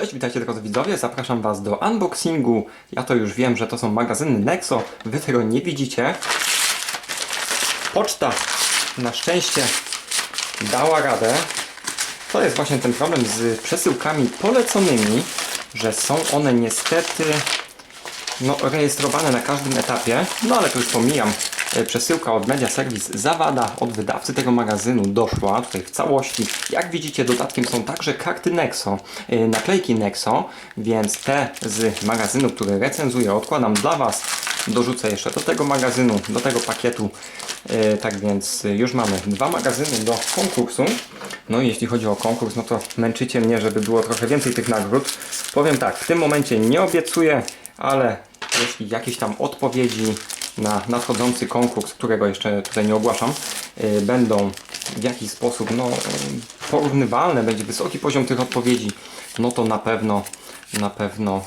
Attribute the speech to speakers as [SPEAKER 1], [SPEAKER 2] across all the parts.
[SPEAKER 1] Cześć, witajcie drodzy widzowie, zapraszam Was do unboxingu. Ja to już wiem, że to są magazyny Nexo, Wy tego nie widzicie. Poczta na szczęście dała radę. To jest właśnie ten problem z przesyłkami poleconymi, że są one niestety no, rejestrowane na każdym etapie. No ale to już pomijam. E, Przesyłka od Media Service Zawada od wydawcy tego magazynu doszła tutaj w całości. Jak widzicie dodatkiem są także karty Nexo, e, naklejki Nexo, więc te z magazynu, który recenzuję odkładam dla Was. Dorzucę jeszcze do tego magazynu, do tego pakietu. E, Tak więc już mamy dwa magazyny do konkursu. No i jeśli chodzi o konkurs, no to męczycie mnie, żeby było trochę więcej tych nagród. Powiem tak, w tym momencie nie obiecuję, ale jeśli jakieś tam odpowiedzi na nadchodzący konkurs, którego jeszcze tutaj nie ogłaszam, y, będą w jakiś sposób no, porównywalne, będzie wysoki poziom tych odpowiedzi, no to na pewno na pewno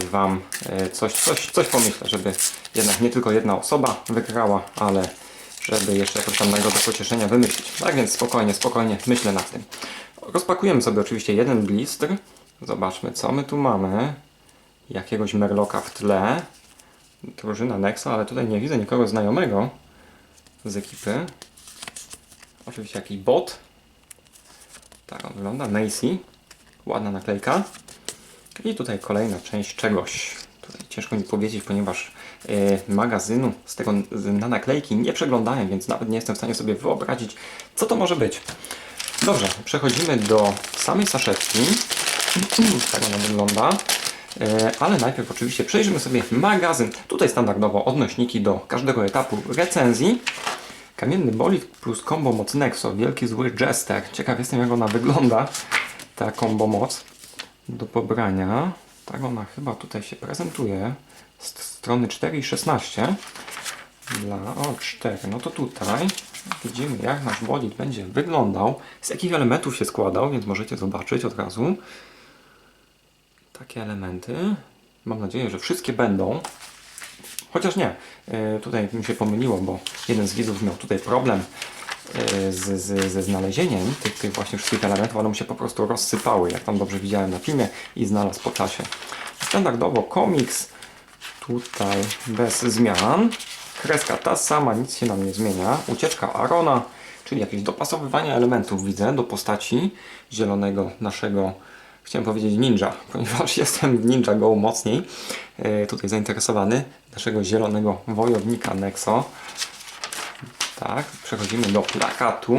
[SPEAKER 1] y, Wam y, coś, coś, coś pomyślę, żeby jednak nie tylko jedna osoba wygrała, ale żeby jeszcze jakąś tam nagrodę pocieszenia wymyślić. Tak więc spokojnie, spokojnie myślę nad tym. Rozpakujemy sobie oczywiście jeden blister. Zobaczmy, co my tu mamy. Jakiegoś merloka w tle. Drużyna Nexa, ale tutaj nie widzę nikogo znajomego z ekipy. Oczywiście jakiś bot. Tak on wygląda. Macy. Ładna naklejka. I tutaj kolejna część czegoś. Tutaj ciężko mi powiedzieć, ponieważ e, magazynu z tego na naklejki nie przeglądałem, więc nawet nie jestem w stanie sobie wyobrazić, co to może być. Dobrze, przechodzimy do samej saszetki. tak ona wygląda. E, Ale najpierw oczywiście przejrzymy sobie magazyn. Tutaj standardowo odnośniki do każdego etapu recenzji. Kamienny bolid plus combo moc Nexo. Wielki zły Jester. Ciekaw jestem jak ona wygląda. Ta combo moc do pobrania. Tak ona chyba tutaj się prezentuje. Z strony 4 i 16. Dla o 4. No to tutaj widzimy jak nasz bolid będzie wyglądał. Z jakich elementów się składał, więc możecie zobaczyć od razu takie elementy. Mam nadzieję, że wszystkie będą. Chociaż nie, e, tutaj mi się pomyliło, bo jeden z widzów miał tutaj problem e, z, z, ze znalezieniem tych, tych właśnie wszystkich elementów. One mu się po prostu rozsypały, jak tam dobrze widziałem na filmie i znalazł po czasie. Standardowo komiks tutaj bez zmian. Kreska ta sama, nic się nam nie zmienia. Ucieczka Arona, czyli jakieś dopasowywanie elementów widzę do postaci zielonego naszego chciałem powiedzieć ninja, ponieważ jestem w Ninja Go mocniej e, tutaj zainteresowany naszego zielonego wojownika Nexo. Tak, przechodzimy do plakatu.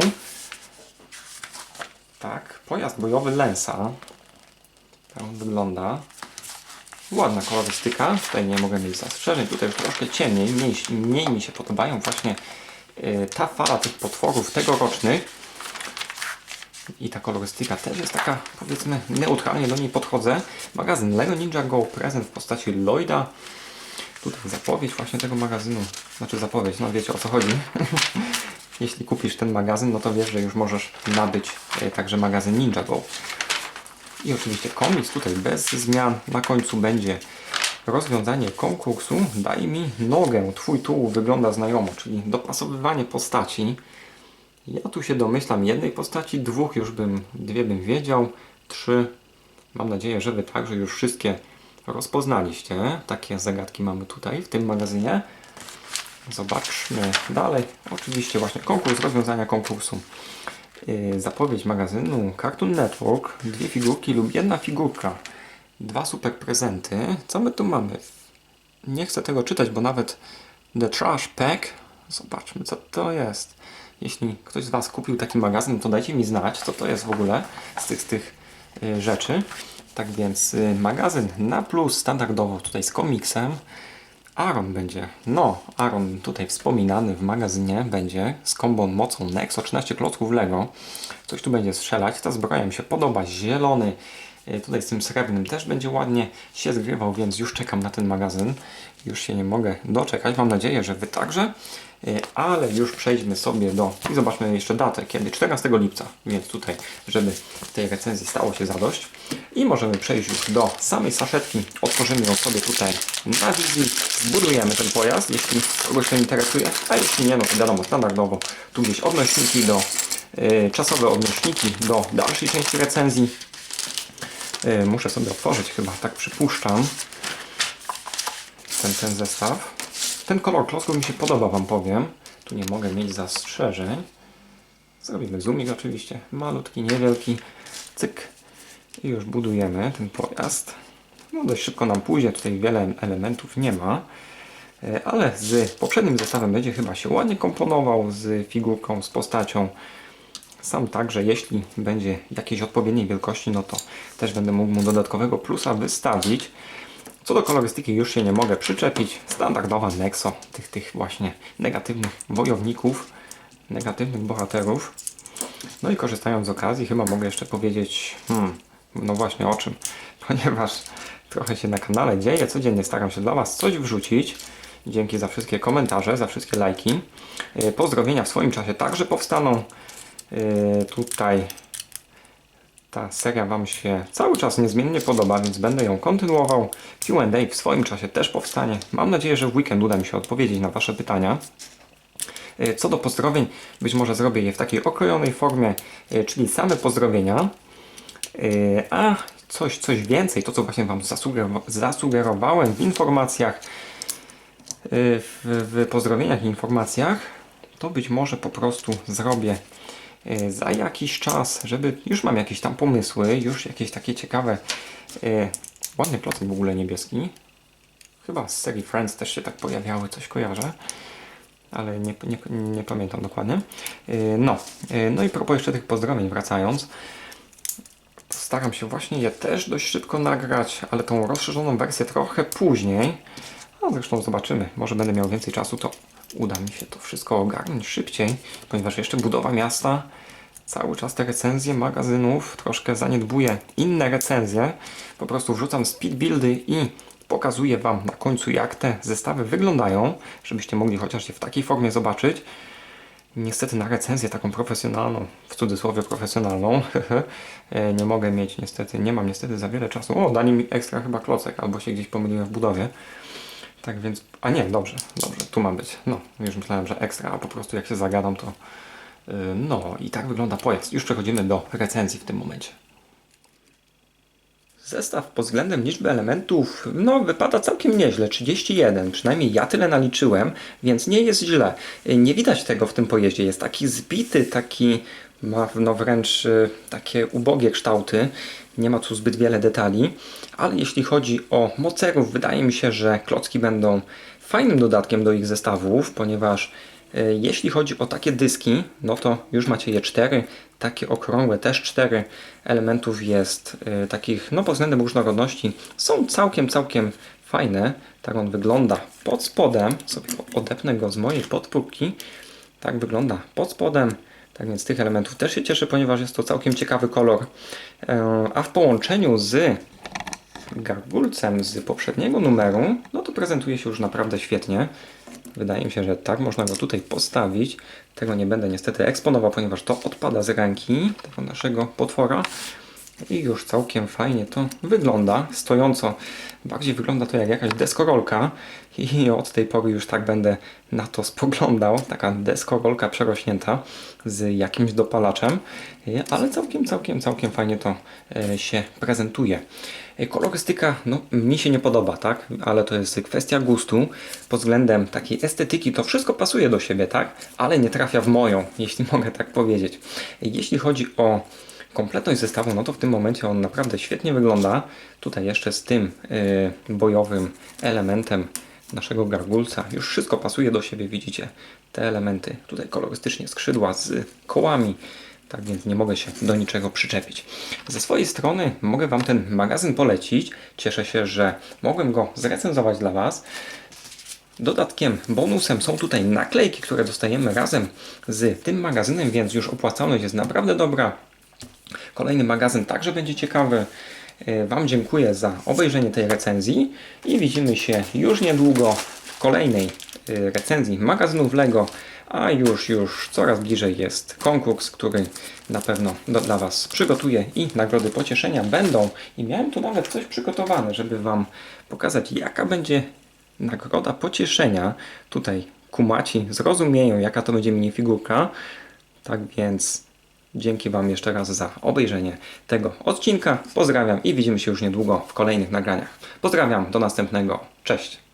[SPEAKER 1] Tak, pojazd bojowy Lensa. Tak on wygląda. Ładna kolorystyka, tutaj nie mogę mieć zastrzeżeń, tutaj już troszkę ciemniej, mniej, mniej mi się podobają właśnie e, ta fala tych potworów tegorocznych i ta kolorystyka też jest taka, powiedzmy, neutralnie do niej podchodzę. Magazyn Lego Ninja Go prezent w postaci Lloyda. Tutaj zapowiedź właśnie tego magazynu, znaczy zapowiedź, no wiecie o co chodzi. Jeśli kupisz ten magazyn, no to wiesz, że już możesz nabyć e, także magazyn Ninja Go. I oczywiście komiks tutaj bez zmian. Na końcu będzie rozwiązanie konkursu. Daj mi nogę, twój tułów wygląda znajomo, czyli dopasowywanie postaci. Ja tu się domyślam jednej postaci, dwóch już bym, dwie bym wiedział, trzy. Mam nadzieję, że Wy także już wszystkie rozpoznaliście. Takie zagadki mamy tutaj w tym magazynie. Zobaczmy dalej. Oczywiście właśnie konkurs, rozwiązania konkursu. Yy, zapowiedź magazynu Cartoon Network. Dwie figurki lub jedna figurka. Dwa super prezenty. Co my tu mamy? Nie chcę tego czytać, bo nawet The Trash Pack. Zobaczmy, co to jest. Jeśli ktoś z Was kupił taki magazyn, to dajcie mi znać, co to jest w ogóle z tych, z tych y, rzeczy. Tak więc y, magazyn na plus, standardowo tutaj z komiksem. Aaron będzie, no, Aaron tutaj wspominany w magazynie będzie z kombą mocą Nexo 13 klocków Lego. Coś tu będzie strzelać, ta zbroja mi się podoba, zielony. Y, Tutaj z tym srebrnym też będzie ładnie się zgrywał, więc już czekam na ten magazyn. Już się nie mogę doczekać. Mam nadzieję, że Wy także. Y, Ale już przejdźmy sobie do... I zobaczmy jeszcze datę, kiedy? 14 lipca. Więc tutaj, żeby tej recenzji stało się zadość. I możemy przejść już do samej saszetki. Otworzymy ją sobie tutaj na wizji. Zbudujemy ten pojazd, jeśli kogoś to interesuje. A jeśli nie, no to wiadomo, standardowo tu gdzieś odnośniki do... y, Czasowe odnośniki do dalszej części recenzji. Y, muszę sobie otworzyć chyba, tak przypuszczam. Ten, ten zestaw. Ten kolor klocków mi się podoba, Wam powiem. Tu nie mogę mieć zastrzeżeń. Zrobimy zoomik oczywiście. Malutki, niewielki. Cyk. I już budujemy ten pojazd. No dość szybko nam pójdzie, tutaj wiele elementów nie ma. E, Ale z poprzednim zestawem będzie chyba się ładnie komponował z figurką, z postacią. Sam także, jeśli będzie jakiejś odpowiedniej wielkości, no to też będę mógł mu dodatkowego plusa wystawić. Co do kolorystyki już się nie mogę przyczepić. Standardowa Nexo, tych, tych właśnie negatywnych wojowników, negatywnych bohaterów. No i korzystając z okazji, chyba mogę jeszcze powiedzieć, hmm, no właśnie o czym, ponieważ trochę się na kanale dzieje, codziennie staram się dla Was coś wrzucić. Dzięki za wszystkie komentarze, za wszystkie lajki. Yy, Pozdrowienia w swoim czasie także powstaną. Yy, Tutaj ta seria Wam się cały czas niezmiennie podoba, więc będę ją kontynuował. Q&A w swoim czasie też powstanie. Mam nadzieję, że w weekend uda mi się odpowiedzieć na Wasze pytania. E, Co do pozdrowień, być może zrobię je w takiej okrojonej formie, e, czyli same pozdrowienia. A coś, coś więcej, to co właśnie Wam zasugerowa- zasugerowałem w informacjach, w, pozdrowieniach i informacjach, to być może po prostu zrobię za jakiś czas, żeby już mam jakieś tam pomysły, już jakieś takie ciekawe, e, ładny klocek w ogóle niebieski. Chyba z serii Friends też się tak pojawiały, coś kojarzę ale nie, nie, nie pamiętam dokładnie. Yy, No, no i propos jeszcze tych pozdrowień wracając. Staram się właśnie je też dość szybko nagrać, ale tą rozszerzoną wersję trochę później. A zresztą zobaczymy, może będę miał więcej czasu, to uda mi się to wszystko ogarnąć szybciej, ponieważ jeszcze budowa miasta, cały czas te recenzje magazynów, troszkę zaniedbuję inne recenzje. Po prostu wrzucam speed buildy i pokazuję Wam na końcu jak te zestawy wyglądają, żebyście mogli chociaż je w takiej formie zobaczyć. Niestety na recenzję taką profesjonalną, w cudzysłowie profesjonalną, e, nie mogę mieć niestety, nie mam niestety za wiele czasu. O, dali mi ekstra chyba klocek, albo się gdzieś pomyliłem w budowie. Tak więc, a nie, dobrze, dobrze, tu ma być. No, już myślałem, że ekstra, a po prostu jak się zagadam, to yy, no i tak wygląda pojazd. Już przechodzimy do recenzji w tym momencie. Zestaw pod względem liczby elementów, no wypada całkiem nieźle, 31, przynajmniej ja tyle naliczyłem, więc nie jest źle. Y, Nie widać tego w tym pojeździe, jest taki zbity, taki ma no wręcz y, takie ubogie kształty, nie ma tu zbyt wiele detali, ale jeśli chodzi o mocerów, wydaje mi się, że klocki będą fajnym dodatkiem do ich zestawów, ponieważ E, Jeśli chodzi o takie dyski, no to już macie je cztery, takie okrągłe też cztery elementów jest e, takich, no pod względem różnorodności są całkiem, całkiem fajne. Tak on wygląda pod spodem, sobie odepnę go z mojej podpórki, tak wygląda pod spodem. Tak więc tych elementów też się cieszę, ponieważ jest to całkiem ciekawy kolor. E, A w połączeniu z gargulcem z poprzedniego numeru, no to prezentuje się już naprawdę świetnie. Wydaje mi się, że tak można go tutaj postawić. Tego nie będę niestety eksponował, ponieważ to odpada z ręki tego naszego potwora. I już całkiem fajnie to wygląda. Stojąco bardziej wygląda to jak jakaś deskorolka. I od tej pory już tak będę na to spoglądał. Taka deskorolka przerośnięta z jakimś dopalaczem. E, Ale całkiem, całkiem, całkiem fajnie to e, się prezentuje. E, Kolorystyka no, mi się nie podoba, tak? Ale to jest kwestia gustu. Pod względem takiej estetyki to wszystko pasuje do siebie, tak? Ale nie trafia w moją, jeśli mogę tak powiedzieć. Jeśli chodzi o kompletność zestawu, no to w tym momencie on naprawdę świetnie wygląda. Tutaj jeszcze z tym y, bojowym elementem naszego gargulca już wszystko pasuje do siebie, widzicie te elementy. Tutaj kolorystycznie skrzydła z kołami, tak więc nie mogę się do niczego przyczepić. Ze swojej strony mogę Wam ten magazyn polecić. Cieszę się, że mogłem go zrecenzować dla Was. Dodatkiem, bonusem są tutaj naklejki, które dostajemy razem z tym magazynem, więc już opłacalność jest naprawdę dobra. Kolejny magazyn także będzie ciekawy. E, Wam dziękuję za obejrzenie tej recenzji i widzimy się już niedługo w kolejnej e, recenzji magazynów Lego, a już, już coraz bliżej jest konkurs, który na pewno do, dla Was przygotuję i nagrody pocieszenia będą. I miałem tu nawet coś przygotowane, żeby Wam pokazać jaka będzie nagroda pocieszenia. Tutaj kumaci zrozumieją jaka to będzie minifigurka. Tak więc Dzięki Wam jeszcze raz za obejrzenie tego odcinka. Pozdrawiam i widzimy się już niedługo w kolejnych nagraniach. Pozdrawiam, do następnego. Cześć.